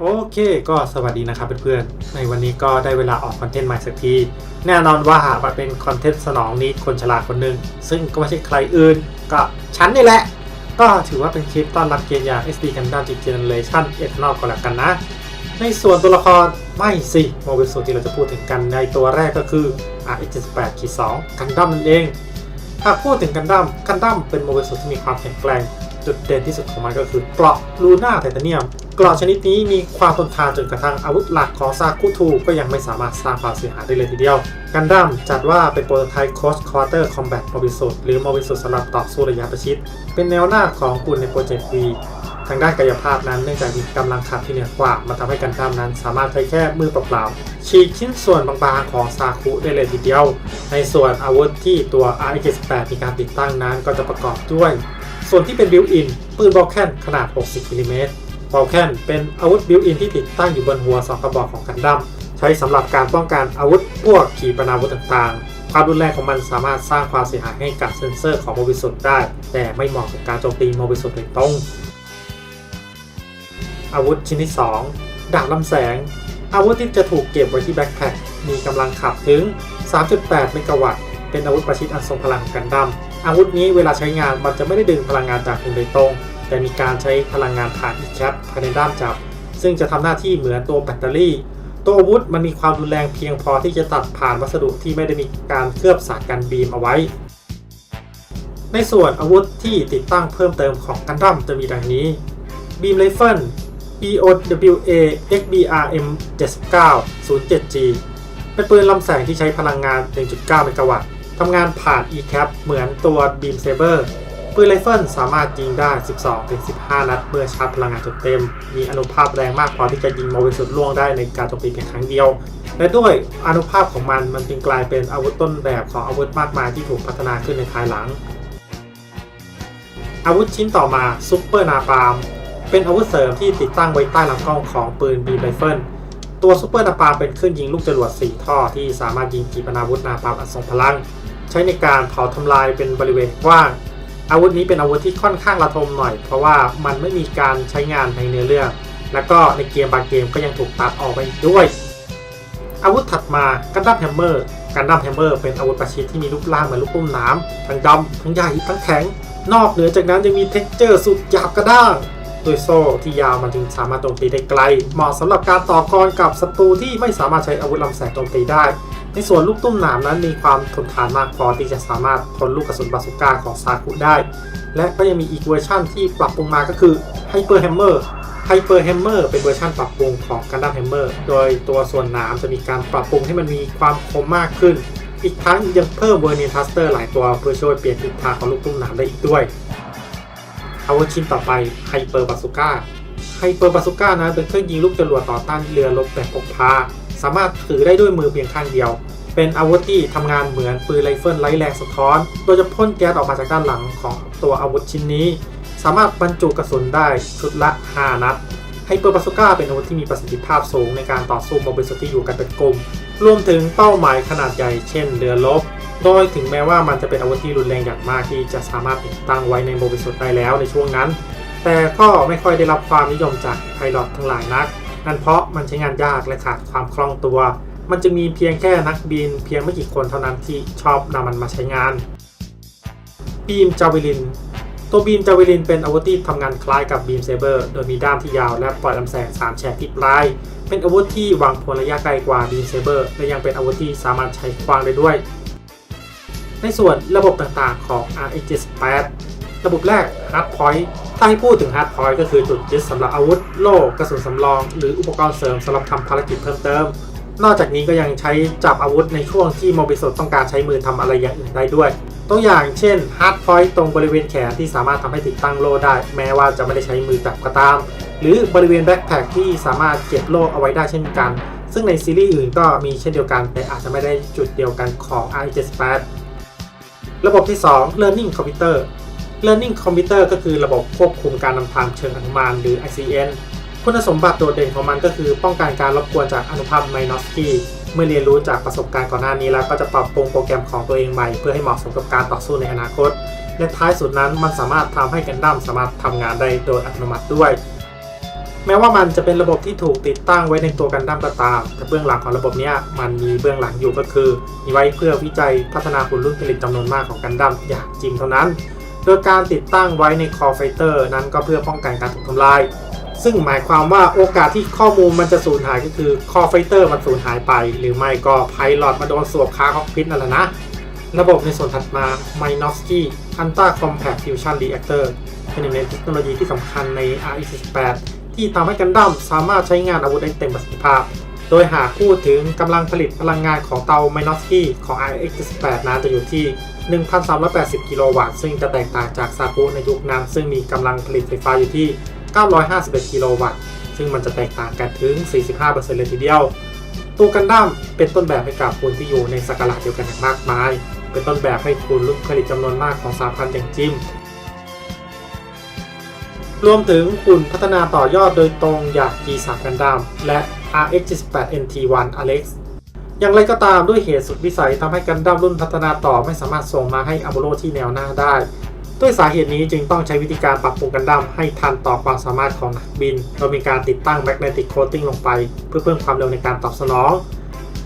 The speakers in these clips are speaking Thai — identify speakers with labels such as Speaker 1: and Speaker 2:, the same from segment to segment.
Speaker 1: โอเคก็สวัสดีนะครับเพื่อนๆ ในวันนี้ก็ได้เวลาออกคอนเทนต์ใหม่สักที แน่นอนว่ามันเป็นคอนเทนต์สนองนี้คนฉลาดคนหนึ่ง ซึ่งก็ไม่ใช่ใครอื่น ก็ฉันนี่แหละ ก็ถือว่าเป็นคลิปต้อนรับเกมอย่าง SD Gundam Generation 1นอกก็แล้วกันนะ ในส่วนตัวละครไม่สิโมบิลสูที่เราจะพูดถึงกันในตัวแรกก็คือ RX78 2กันดั้มนั่นเอง หากพูดถึงกันดั้มกันดั้มเป็นโมบิลสูที่มีความแข็งแกร่งจุดเด่นที่สุดของมันก็คือเกราะลูน่าไทเทเนียม กราะชนิดนี้มีความทนทานจนกระทั่งอาวุธหลักของซากุทูก็ยังไม่สามารถสร้างความเสียหายได้เลยทีเดียวกันดั้มจัดว่าเป็นโปรโตไทป์ Close Quarter Combat m o b i s u หรือ m o b i l s u สำหรับต่อสู้ระยะประชิด เป็นแนวหน้าของกลุ่มในโปรเจกต์ V ทางด้านกายภาพนั้นเนื่องจากมีกำลังขับที่เหนือกว่า มันทำให้กันดั้มนั้นสามารถใช้แค่มือเปล่าๆฉีกชิ้นส่วนบางๆของซาคุได้เลยทีเดียว ในส่วนอาวุธที่ตัว RX-8 มีการติดตั้งนั้นก็จะประกอบด้วย ส่วนที่เป็นบิวอินปืนบอลแคนขนาด 60มิลลิเมตร บอลแคนเป็นอาวุธบิวอินที่ติดตั้งอยู่บนหัวสองกระบอกของกันดั้มใช้สำหรับการป้องกันอาวุธพวกขีปนาวุธต่างๆ ความรุนแรงของมันสามารถสร้างความเสียหายให้กับเซนเซอร์ของโมบิสุดได้ แต่ไม่เหมาะกับการโจมตีโมบิสุดโดยตรง อาวุธชิ้นที่ 2ดาบลำแสง อาวุธที่จะถูกเก็บไว้ที่แบ็คแพ็คมีกำลังขับถึง 3.8 เมกะวัตต์ เป็นอาวุธประชิดอันทรงพลังของกันดั้มอาวุธนี้เวลาใช้งานมันจะไม่ได้ดึงพลังงานจากคุณโดยตรง แต่มีการใช้พลังงานผ่านอีแคปภายในด้ามจับ ซึ่งจะทำหน้าที่เหมือนตัวแบตเตอรี่ ตัวอาวุธมันมีความรุนแรงเพียงพอที่จะตัดผ่านวัสดุที่ไม่ได้มีการเคลือบสารกันบีมเอาไว้ ในส่วนอาวุธที่ติดตั้งเพิ่มเติมของกันดั้มจะมีดังนี้บีมไรเฟิล EOWA XBRM 79 07G เป็นปืนลำแสงที่ใช้พลังงาน 1.9 เมกะวัตต์ทำงานผ่าน ECAP เหมือนตัว Beam Saber ปืนไรเฟิลสามารถยิงได้ 12-15 นัด เมื่อชาร์จพลังงานจนเต็ม มีอนุภาพแรงมากพอที่จะยิงโมบิสุดล่วงได้ในการโจมตีเพียงครั้งเดียว และด้วยอนุภาพของมันมันจึงกลายเป็นอาวุธต้นแบบของอาวุธมากมายที่ถูกพัฒนาขึ้นในภายหลัง อาวุธชิ้นต่อมาซุปเปอร์นาปามเป็นอาวุธเสริมที่ติดตั้งไว้ใต้ลำกล้องของปืนบีไรเฟิลตัวซุปเปอร์นาปามเป็นเครื่องยิงลูกจรวด4ท่อที่สามารถยิงขีปนาวุธนาปามอันทรงพลัง ใช้ในการเผาทำลายเป็นบริเวณกว้าง อาวุธนี้เป็นอาวุธที่ค่อนข้างระทมหน่อย เพราะว่ามันไม่มีการใช้งานในเนื้อเรื่อง แล้วก็ในเกมบางเกมก็ยังถูกตัดออกไปอีกด้วย อาวุธถัดมากันดั้มแฮมเมอร์กันดั้มแฮมเมอร์เป็นอาวุธประชิดที่มีรูปร่างเหมือนลูกตุ้มน้ำทั้งดำทั้งใหญ่ทั้งแข็ง นอกเหนือจากนั้นยังมีเท็กเจอร์สุดหยาบกระด้างโดยโซ่ที่ยาวมันจึงสามารถโจมตีได้ไกล เหมาะสำหรับการต่อกรกับศัตรูที่ไม่สามารถใช้อาวุธลำแสงโจมตีได้ ในส่วนลูกตุ้มหนามนั้นมีความทนทานมากพอที่จะสามารถทนลูกกระสุนบาสุก้าของซากุได้ และก็ยังมีอีกเวอร์ชั่นที่ปรับปรุงมาก็คือ Hyper Hammer Hyper Hammer เมอร์เป็นเวอร์ชันปรับปรุงของ Gundam Hammer โดยตัวส่วนหนามจะมีการปรับปรุงให้มันมีความคมมากขึ้น อีกทั้งยังเพิ่มเวอร์เนีทัสเตอร์หลายตัวเพื่อช่วยเปลี่ยนทิศทางของลูกตุ้มหนามได้อีกด้วยอาวุธชิ้นต่อไปไฮเปอร์บาสุก้าไฮเปอร์บาสุก้านั้นเป็นเครื่องยิงลูกจรวดต่อต้านเรือรบแบบพกพา สามารถถือได้ด้วยมือเพียงข้างเดียว เป็นอาวุธที่ทำงานเหมือนปืนไรเฟิลไร้แรงสะท้อน โดยจะพ่นแก๊สออกมาจากด้านหลังของตัวอาวุธชิ้นนี้ สามารถบรรจุกระสุนได้ชุดละ 5 นัดไฮเปอร์บาสุก้าเป็นอาวุธที่มีประสิทธิภาพสูงในการต่อสู้โมบิสุที่อยู่กันเป็นกลุ่ม รวมถึงเป้าหมายขนาดใหญ่เช่นเรือรบโดยถึงแม้ว่ามันจะเป็นอาวุธที่รุนแรงอย่างมากที่จะสามารถติดตั้งไว้ในโมบิสุได้แล้วในช่วงนั้น แต่ก็ไม่ค่อยได้รับความนิยมจากไพลอตทั้งหลายนัก นั่นเพราะมันใช้งานยากและขาดความคล่องตัว มันจะมีเพียงแค่นักบินเพียงไม่กี่คนเท่านั้นที่ชอบนำมันมาใช้งาน บีมจาวิลิน ตัวบีมจาวิลินเป็นอาวุธที่ทำงานคล้ายกับบีมเซเบอร์ โดยมีด้ามที่ยาวและปล่อยลำแสง3แฉกที่ปลาย เป็นอาวุธที่วางผลระยะไกลกว่าบีมเซเบอร์และยังเป็นอาวุธที่สามารถใช้ควางได้ด้วย ในส่วนระบบต่างๆของ RX78 ระบบแรก Hard Point ถ้าให้พูดถึง Hard Point ก็คือจุดยึดสำหรับอาวุธ โล่กระสุนสำรอง หรืออุปกรณ์เสริมสำหรับทำภารกิจเพิ่มเติม นอกจากนี้ก็ยังใช้จับอาวุธในช่วงที่โมบิสต้องการใช้มือทำอะไรอย่างอื่นได้ด้วย ตัวอย่างเช่น Hard Point ตรงบริเวณแขนที่สามารถทำให้ติดตั้งโล่ได้ แม้ว่าจะไม่ได้ใช้มือจับก็ตาม หรือบริเวณแบ็คแพคที่สามารถเก็บโล่เอาไว้ได้เช่นกัน ซึ่งในซีรีส์อื่นก็มีเช่นเดียวกัน แต่อาจจะไม่ได้จุดเดียวกันของ i78 ระบบที่ 2 Learning Computer Learning Computer ก็คือระบบควบคุมการนำทางเชิงอนุมานหรือ ICN คุณสมบัติโดดเด่นของมันก็คือป้องกันการรบกวนจากอนุภาคไมนอสกี้เมื่อเรียนรู้จากประสบการณ์ก่อนหน้านี้แล้วก็จะปรับปรุงโปรแกรมของตัวเองใหม่ เพื่อให้เหมาะสมกับการต่อสู้ในอนาคต และท้ายสุดนั้นมันสามารถทำให้กันดั้มสามารถทำงานได้โดยอัตโนมัติด้วย แม้ว่ามันจะเป็นระบบที่ถูกติดตั้งไว้ในตัวกันดั้มก็ตาม แต่เบื้องหลังของระบบนี้มันมีเบื้องหลังอยู่ก็คือมีไว้เพื่อวิจัยพัฒนาหุ่นรุ่นผลิตจำนวนมากของกันดั้มอย่างจริงเท่านั้น โดยการติดตั้งไว้ในคอไฟเตอร์นั้นก็เพื่อป้องกันการถูกทำลาย ซึ่งหมายความว่าโอกาสที่ข้อมูลมันจะสูญหายก็คือคอไฟเตอร์มันสูญหายไป หรือไม่ก็ไพลอตมาโดนสวบคาคอกพิษนั่นแหละนะ ระบบในส่วนถัดมา m i n o s k y Anta Compact Fusion Reactor เป็นหนึ่งในเทคโนโลยีที่สำคัญใน RX-8 ที่ทำให้กันดั้มสามารถใช้งานอาวุธได้เต็มประสิทธิภาพ โดยหากพูดถึงกำลังผลิตพลังงานของเตา m i n o s k y ของ RX-8 นั้นจะอยู่ที่ 1,380 กิโลวัตต์ ซึ่งจะแตกต่างจากซากุในยุคนั้น ซึ่งมีกำลังผลิตไฟฟ้าอยู่ที่ 951 กิโลวัตต์ ซึ่งมันจะแตกต่างกันถึง 45%เลยทีเดียว ตัวกันดั้มเป็นต้นแบบให้กับคุณที่อยู่ในสกาลาเดียวกันอย่างมากมาย เป็นต้นแบบให้คุณรุ่นผลิตจำนวนมากของสาพันธ์อย่างจิมรวมถึงคุณพัฒนาต่อยอดโดยตรงอย่าง G3 กันดั้มและ RX78 NT1 Alex อย่างไรก็ตามด้วยเหตุสุดวิสัยทำให้กันดั้มรุ่นพัฒนาต่อไม่สามารถส่งมาให้อ m โ l ที่แนวหน้าได้ ด้วยสาเหตุนี้จึงต้องใช้วิธีการปรับปรุงกันดั้มให้ทันต่อความสามารถของนักบิน โดยมีการติดตั้ง Magnetic Coating ลงไป เพื่อเพิ่มความเร็วในการตอบสนอง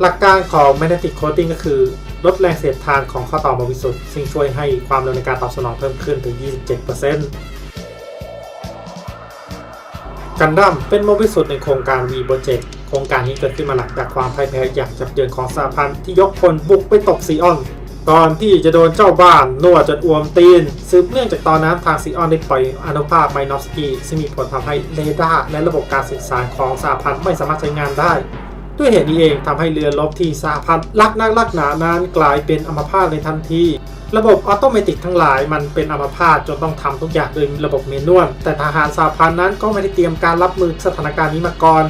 Speaker 1: หลักการของ Magnetic Coating ก็คือ ลดแรงเสียดทานของข้อต่อบริสุทธิ์ซึ่งช่วยให้ความเร็วในการตอบสนองเพิ่มขึ้นถึง 27%กันดั้มเป็นโมบิสุดในโครงการ V Project โครงการนี้เกิดขึ้นมาหลังจากความพ่ายแพ้อย่างจับเยินของสหพันธ์ที่ยกพลบุกไปตบซีออนก่อนที่จะโดนเจ้าบ้านนวดจนอวมตีน สืบเนื่องจากตอนนั้นทางซีออนได้ปล่อยอนุภาคไมนอฟสกีซึ่งมีผลทำให้เรดาร์และระบบการสื่อสารของสหพันธ์ไม่สามารถใช้งานได้ ด้วยเหตุนี้เองทำให้เรือรบที่สหพันธ์ลักนักลักหนานั้นกลายเป็นอัมพาตในทันทีระบบออโตเมติกทั้งหลายมันเป็นอัมพาตจนต้องทำทุกอย่างโดยระบบเมนวลแต่ทหารสหพันนั้นก็ไม่ได้เตรียมการรับมือสถานการณ์นี้มาก่อน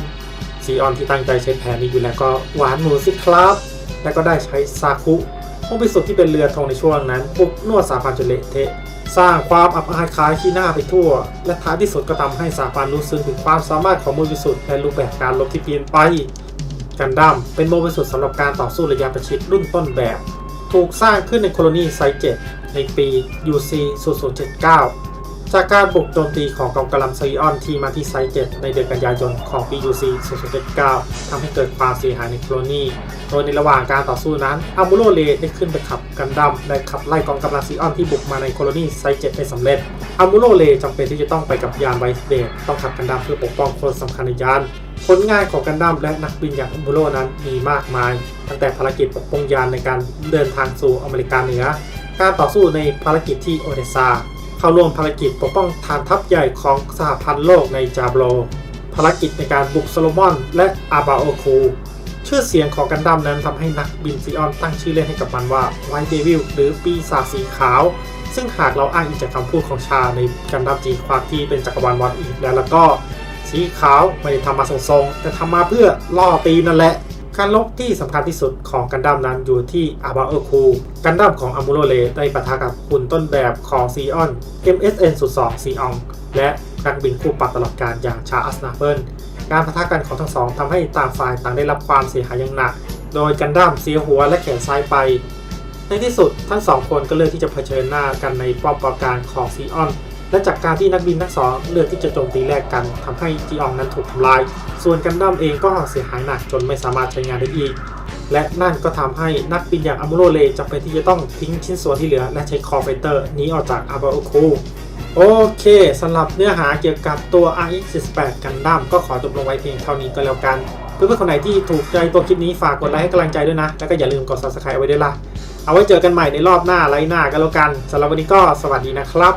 Speaker 1: ซีออนที่ตั้งใจใช้แผนนี้อยู่แล้วก็หวานหมูสิครับ และก็ได้ใช้ซาคุผู้พิสุทธิ์ที่เป็นเรือธงในช่วงนั้นปุกนวดสหพันจนเละเทะสร้างความอับอายขายขี้หน้าไปทั่ว และท้ายที่สุดก็ทำให้สหพันรู้ซึ้งถึงความสามารถของมือพิสุทธิ์และรูปแบบการรบที่เปลี่ยนไปกันดั้มเป็นโมบิสุดสำหรับการต่อสู้ระยะประชิดรุ่นต้นแบบ ถูกสร้างขึ้นในโคโลนีไซต์7ในปี UC 0079 จากการบุกโจมตีของกองกำลังซีออนที่มาที่ไซต์7ในเดือนกันยายนของปี UC 0079ทำให้เกิดความเสียหายในโคลนีโดยในระหว่างการต่อสู้นั้นอามูโรเลได้ขึ้นไปขับกันดัมและขับไล่กองกำลังซีออนที่บุกมาในโคลนีไซต์7ได้สำเร็จอามูโรเลจำเป็นที่จะต้องไปกับยานไวส์เดทต้องขับกันดัมเพื่อปกป้องคนสำคัญในยานผลงานของกันดั้มและนักบินอย่างอัมบูโรนั้นมีมากมาย ตั้งแต่ภารกิจปกป้องยานในการเดินทางสู่อเมริกาเหนือ การต่อสู้ในภารกิจที่โอเดซา เข้าร่วมภารกิจปกป้องฐานทัพใหญ่ของสหพันธ์โลกในจาโบรภารกิจในการบุกโซโลมอน และอาบาโอคูชื่อเสียงของกันดั้มนั้นทำให้นักบินซีออนตั้งชื่อเล่นให้กับมันว่าไวท์เดวิลหรือปีศาจสีขาว ซึ่งหากเราอ้างอิงจากคำพูดของชาในกันดั้มจีความที่เป็นจักรวาลวอนอีกแล้วแล้วก็ สีขาวไม่ได้ทำมาทรงๆแต่ทำมาเพื่อล่อตีนั่นแหละ การลบที่สำคัญที่สุดของกันดั้มนั้นอยู่ที่อาบาเออร์คูกันดั้มของอามูโรเลได้ปะทะกับหุ่นต้นแบบของซีออน MSN 0 2ซีอองและนักบินคู่ปรับตลอดการอย่างชาอัสนาเปิลการปะทะกันของทั้งสองทำให้ต่างฝ่ายต่างได้รับความเสียหายอย่างหนัก โดยกันดั้มเสียหัวและแขนซ้ายไป ในที่สุดทั้งสองคนก็เลือกที่จะเผชิญหน้ากันในป้อมปราการของซีออน และจากการที่นักบินทั้งสองเลือกที่จะโจมตีแลกกันทำให้จีอองนั้นถูกทำลาย ส่วนกันดั้มเองก็เสียหายหนักจนไม่สามารถใช้งานได้อีก และนั่นก็ทำให้นักบินอย่างอามูโรเลจำเป็นที่จะต้องทิ้งชิ้นส่วนที่เหลือ และใช้คอร์ไฟเตอร์หนีออกจากอาบาโอคูโอเคสำหรับเนื้อหาเกี่ยวกับตัว RX-18 กันดั้มก็ขอจบลงไว้เพียงเท่านี้ก็แล้วกัน เพื่อนๆคนไหนที่ถูกใจตัวคลิปนี้ฝากกดไลค์ให้กำลังใจด้วยนะ แล้วก็อย่าลืมกด subscribe ไว้ด้วยล่ะ เอาไว้เจอกันใหม่ในรอบหน้าไลฟ์หน้าก็แล้วกันสำหรับวันนี้ก็สวัสดีนะครับ